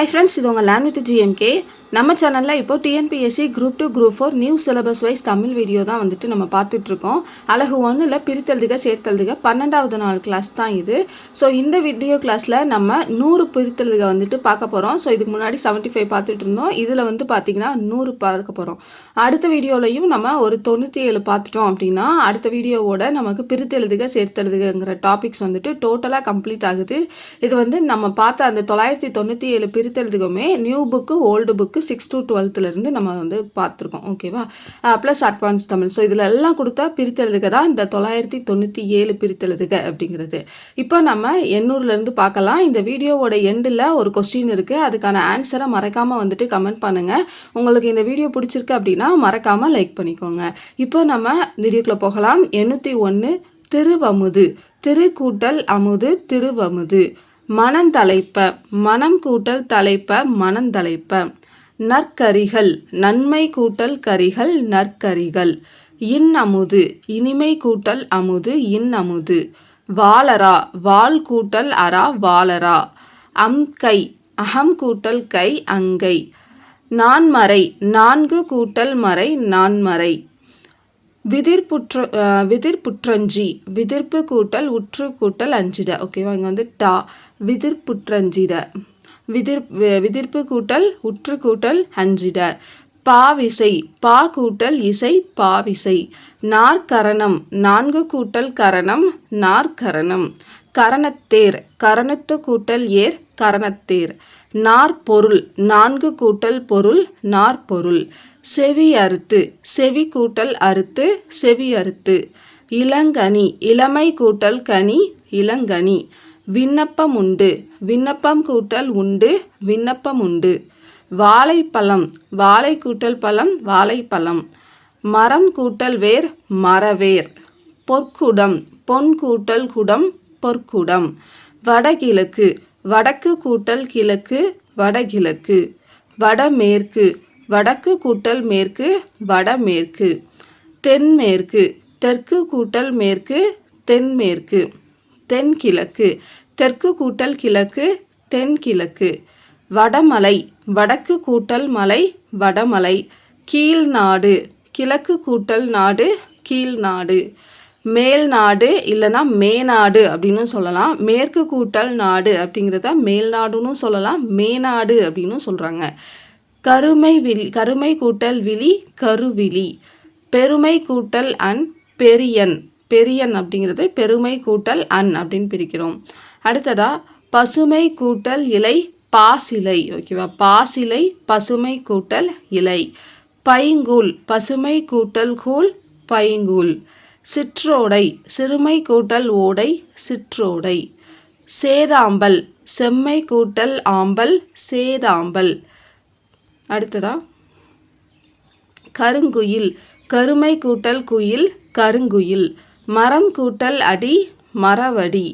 Hi friends இது உங்கள் land with GMK நம்ம சேனலில் இப்போ TNPSC group two group four new syllabus wise Tamil video தான் வந்துட்டு நம்ம பார்த்துட்ருக்கோம். அழகு ஒன்றில் பிரித்தெழுதுக சேர்த்தெழுதுக. பன்னெண்டாவது நாள் கிளாஸ் தான் இது. ஸோ இந்த வீடியோ கிளாஸில் நம்ம நூறு பிரித்தெழுதுக வந்துட்டு பார்க்க போகிறோம் ஸோ இதுக்கு முன்னாடி செவன்ட்டி ஃபைவ் பார்த்துட்டு இருந்தோம் இதில் வந்து பார்த்திங்கன்னா நூறு பார்க்க போகிறோம் அடுத்த வீடியோலையும் நம்ம ஒரு தொண்ணூற்றி ஏழு பார்த்துட்டோம் அப்படின்னா அடுத்த வீடியோவோட நமக்கு பிரித்தெழுதுக சேர்த்தெழுதுகங்கிற டாபிக்ஸ் வந்துட்டு டோட்டலாக கம்ப்ளீட் ஆகுது. இது வந்து நம்ம பார்த்த அந்த தொள்ளாயிரத்தி தொண்ணூற்றி ஏழு பிரித்தெழுதுகமே new book old book six to டுவெல்த்துலேருந்து நம்ம வந்து பார்த்துருக்கோம். ஓகேவா ப்ளஸ் அட்வான்ஸ் தமிழ். ஸோ இதில் எல்லாம் கொடுத்தா பிரித்தெழுதுக தான் இந்த தொள்ளாயிரத்தி தொண்ணூற்றி ஏழு பிரித்தெழுதுக அப்படிங்கிறது. இப்போ நம்ம எண்ணூர்லேருந்து பார்க்கலாம். இந்த வீடியோவோட எண்டில் ஒரு கொஸ்டின் இருக்குது அதுக்கான ஆன்சரை மறக்காமல் வந்துட்டு கமெண்ட் பண்ணுங்கள் உங்களுக்கு இந்த வீடியோ பிடிச்சிருக்கு அப்படின்னா மறக்காமல் லைக் பண்ணிக்கோங்க. இப்போ நம்ம வீடியோக்குள்ளே போகலாம். எண்ணூற்றி ஒன்று திருவமுது. திரு கூட்டல் அமுது திருவமுது. மனந்தலைப்ப. மனம் கூட்டல் தலைப்ப மனந்தலைப்ப. நற்கரிகள் நன்மை கூட்டல் கரிகள் நற்கரிகள். இன் அமுது இனிமை கூட்டல் அமுது இன் அமுது வாளரா வால் கூட்டல் அரா வாலரா அம் கை அகம் கூட்டல் கை அங்கை. நான்மறை நான்கு கூட்டல் மறை நான்மறை. விதிர்புற்ற விதிர்புற்றஞ்சி விதிர்ப்பு கூட்டல் உற்று கூட்டல் அஞ்சிட. ஓகேவா? இங்கே வந்து டா விதிர்புற்றஞ்சிட. விதிர் விதிர்ப்பு கூட்டல் உற்று கூட்டல் அஞ்சிட. பாவிசை பா கூட்டல் இசை பாவிசை நாற்கரணம் நான்கு கூட்டல் கரணம் நாற்கரணம் கரணத்தேர் கரணத்து கூட்டல் ஏர் கரணத்தேர் நாற்பொருள் நான்கு கூட்டல் பொருள் நாற்பொருள் செவி அறுத்து செவி கூட்டல் அறுத்து செவி அறுத்து. இளங்கனி இளமை கூட்டல் கனி இளங்கனி. விண்ணப்பம் உண்டு விண்ணப்பம் கூட்டல் உண்டு விண்ணப்பம் உண்டு வாழைப்பழம் வாழை கூட்டல் பழம் வாழைப்பழம். மரம் கூட்டல் வேர் மரவேர். பொற்குடம் பொன் கூட்டல் குடம் பொற்குடம். வடகிழக்கு வடக்கு கூட்டல் கிழக்கு வடகிழக்கு. வடமேற்கு வடக்கு கூட்டல் மேற்கு வடமேற்கு. தென்மேற்கு தெற்கு கூட்டல் மேற்கு தென்மேற்கு. தென்கிழக்கு தெற்கு கூட்டல் கிழக்கு தென்கிழக்கு வடமலை வடக்கு கூட்டல் மலை வடமலை. கீழ்நாடு கிழக்கு கூட்டல் நாடு கீழ்நாடு மேல்நாடு இல்லைன்னா மேநாடு அப்படின்னு சொல்லலாம். மேற்கு கூட்டல் நாடு அப்படிங்கிறத மேல்நாடுன்னு சொல்லலாம். மேநாடு அப்படின்னு சொல்கிறாங்க கருமை விழி கருமை கூட்டல் விழி கருவிழி. பெருமை கூட்டல் அன் பெரியன். பெரியன் அப்படிங்கிறது பெருமை கூட்டல் அன் அப்படின்னு பிரிக்கிறோம். அடுத்ததா பசுமை கூட்டல் இலை பாசிலை. ஓகேவா பாசிலை பசுமை கூட்டல் இலை. பைங்கூல் பசுமை கூட்டல் கூல் பைங்கூல். சிற்றோடை சிறுமை கூட்டல் ஓடை சிற்றோடை. சேதாம்பல் செம்மை கூட்டல் ஆம்பல் சேதாம்பல். அடுத்ததா கருங்குயில் கருமை கூட்டல் குயில் கருங்குயில். மரம் கூட்டல் அடி மரவடி.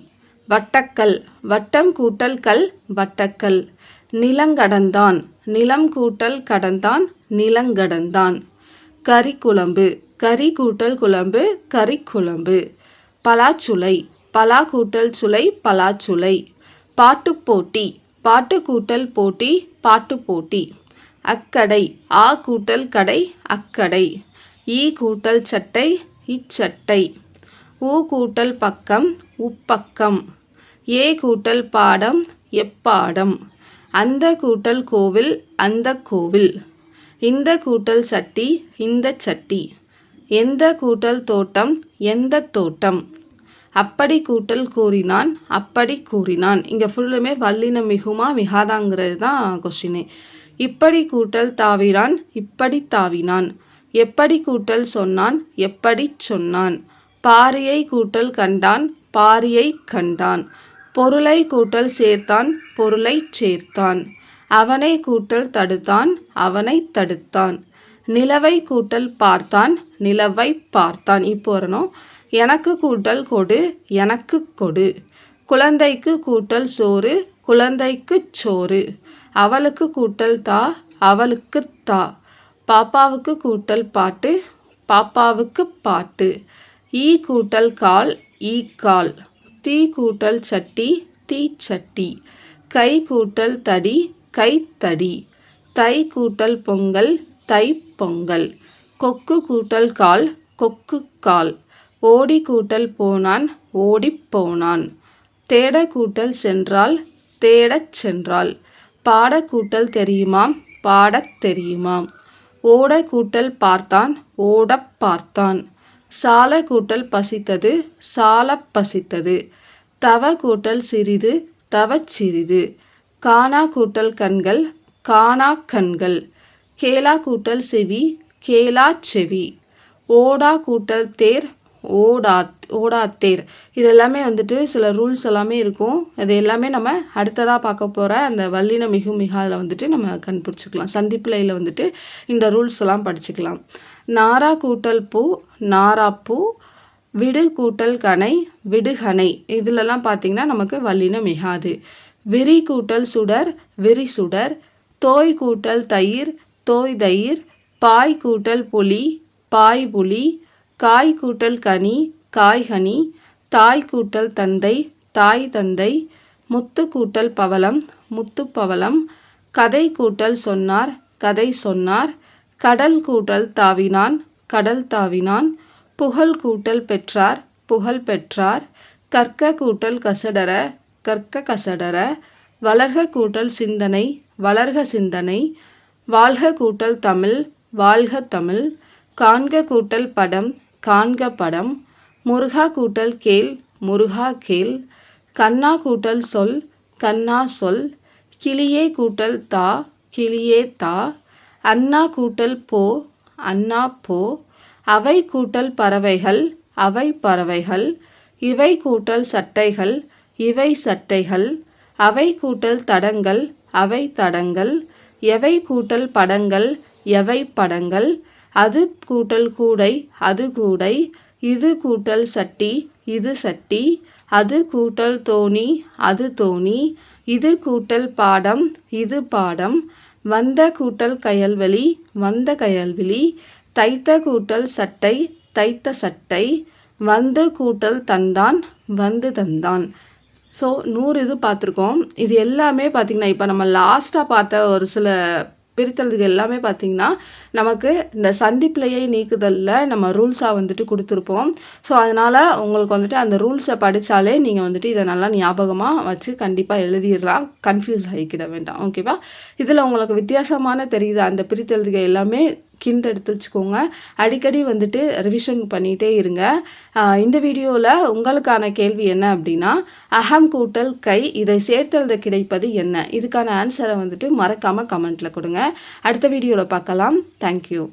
வட்டக்கல் வட்டம் கூட்டல் கல் வட்டக்கல். நிலங்கடந்தான் நிலம் கூட்டல் கடந்தான் நிலங்கடந்தான் கறி குழம்பு கறி கூட்டல் குழம்பு கறி குழம்பு. பலாச்சுளை பலா கூட்டல் சுளை பலாச்சுளை. பாட்டுப்போட்டி பாட்டு கூட்டல் போட்டி பாட்டு போட்டி. அக்கடை ஆ கூட்டல் கடை அக்கடை. ஈ கூட்டல் சட்டை இச்சட்டை. ஊ கூட்டல் பக்கம் உப்பக்கம். ஏ கூட்டல் பாடம் எப்பாடம் அந்த கூட்டல் கோவில் அந்த கோவில். இந்த கூட்டல் சட்டி இந்த சட்டி. எந்த கூட்டல் தோட்டம் எந்த தோட்டம்? அப்படி கூட்டல் கூறினான் அப்படி கூறினான். இங்கே ஃபுல்லுமே வல்லின மிகுமா மிகாதாங்கிறது தான் கொஸ்டினே இப்படி கூட்டல் தாவினான் இப்படி தாவினான். எப்படி கூட்டல் சொன்னான் எப்படி சொன்னான்? பாரியை கூட்டல் கண்டான் பாரியை கண்டான். பொருளை கூட்டல் சேர்த்தான் பொருளை சேர்த்தான். அவனை கூட்டல் தடுத்தான் அவனை தடுத்தான். நிலவை கூட்டல் பார்த்தான் நிலவை பார்த்தான். இப்போ வரணும். எனக்கு கூட்டல் கொடு எனக்கு கொடு. குழந்தைக்கு கூட்டல் சோறு குழந்தைக்கு சோறு. அவளுக்கு கூட்டல் தா அவளுக்கு தா. பாப்பாவுக்கு கூட்டல் பாட்டு பாப்பாவுக்கு பாட்டு. ஈ கூட்டல் கால் ஈக்கால் தீ கூட்டல் சட்டி தீச்சட்டி. கை கூட்டல் தடி கைத்தடி. தை கூட்டல் பொங்கல் தை பொங்கல் கொக்கு கூட்டல் கால் கொக்கு கால் ஓடி கூட்டல் போனான் ஓடிப் போனான். தேட கூட்டல் சென்றால் தேடச் சென்றாள் பாட கூட்டல் தெரியுமாம் பாடத் தெரியுமாம். ஓட கூட்டல் பார்த்தான் ஓடப் பார்த்தான். சால கூட்டல் பசித்தது சாலப் பசித்தது. தவ கூட்டல் சிறிது தவச் சிறிது. காணா கூட்டல் கண்கள் காணா கண்கள். கேலா கூட்டல் செவி கேலா செவி. ஓடா கூட்டல் தேர் ஓடா ஓடாத்தேர் இது எல்லாமே வந்துட்டு சில ரூல்ஸ் எல்லாமே இருக்கும். அது எல்லாமே நம்ம அடுத்ததாக பார்க்க போகிற அந்த வல்லின மிகு மிகாவில் வந்துட்டு நம்ம கண்டுபிடிச்சிக்கலாம். சந்திப்பிலையில் வந்துட்டு இந்த ரூல்ஸ் எல்லாம் படிச்சுக்கலாம். நாரா கூட்டல் பூ நாராப்பூ விடு கூட்டல் கனை விடுகனை. இதிலெல்லாம் பார்த்திங்கன்னா நமக்கு வல்லினம் மிகாது. விரி கூட்டல் சுடர் விரி சுடர் தோய் கூட்டல் தயிர் தோய் தயிர் பாய் கூட்டல் புலி பாய் புலி காய் கூட்டல் கனி காய்கனி தாய் கூட்டல் தந்தை தாய் தந்தை முத்து கூட்டல் பவளம் முத்து பவளம் கதை கூட்டல் சொன்னார் கதை சொன்னார் கடல் கூட்டல் தாவினான் கடல் தாவினான். புகழ் கூட்டல் பெற்றார் புகழ் பெற்றார். கற்க கூட்டல் கசடர கற்க கசடர. வளர்க கூட்டல் சிந்தனை வளர்க சிந்தனை. வாழ்க கூட்டல் தமிழ் வாழ்க தமிழ். காண்க கூட்டல் படம் காண்க படம். முருகா கூட்டல் கேள் முருகா கேள். கண்ணா கூட்டல் சொல் கண்ணா சொல். கிளியே கூட்டல் தா கிளியே தா. அண்ணா கூட்டல் போ அண்ணா போ. அவை கூட்டல் பறவைகள் அவை பறவைகள். இவை கூட்டல் சட்டைகள் இவை சட்டைகள். அவை கூட்டல் தடங்கள் அவை தடங்கள். எவை கூட்டல் படங்கள் எவை படங்கள். அது கூட்டல் கூடை அது கூடை. இது கூட்டல் சட்டி இது சட்டி. அது கூட்டல் தோணி அது தோணி. இது கூட்டல் பாடம் இது பாடம். வந்த கூட்டல் கயல்வெளி வந்த கயல்வெளி தைத்த கூட்டல் சட்டை தைத்த சட்டை வந்து கூட்டல் தந்தான் வந்து தந்தான். ஸோ நூறு இது பார்த்துருக்கோம். இது எல்லாமே பார்த்திங்கன்னா இப்போ நம்ம லாஸ்ட்டாக பார்த்த ஒரு சில பிரித்தல்கள் எல்லாமே பார்த்திங்கன்னா நமக்கு இந்த சந்திப்பிலையை நீக்குதலில் நம்ம ரூல்ஸாக வந்துட்டு கொடுத்துருப்போம். ஸோ அதனால் உங்களுக்கு வந்துட்டு அந்த ரூல்ஸை படித்தாலே நீங்கள் வந்துட்டு இதை நல்லா ஞாபகமாக வச்சு கண்டிப்பாக எழுதிடலாம். கன்ஃபியூஸ் ஆகிக்கிட வேண்டாம். ஓகேவா இதில் உங்களுக்கு வித்தியாசமான தெரியுது? அந்த பிரித்தெழுதுக எல்லாமே கிண்ட் எடுத்து வச்சுக்கோங்க. அடிக்கடி வந்துட்டு ரிவிஷன் பண்ணிகிட்டே இருங்க. இந்த வீடியோவில் உங்களுக்கான கேள்வி என்ன அப்படின்னா அகம் கூட்டல் கை இதை சேர்த்தெழுத கிடைப்பது என்ன? இதுக்கான ஆன்சரை வந்துட்டு மறக்காமல் கமெண்ட்டில் கொடுங்க. அடுத்த வீடியோவில் பார்க்கலாம். தேங்க்யூ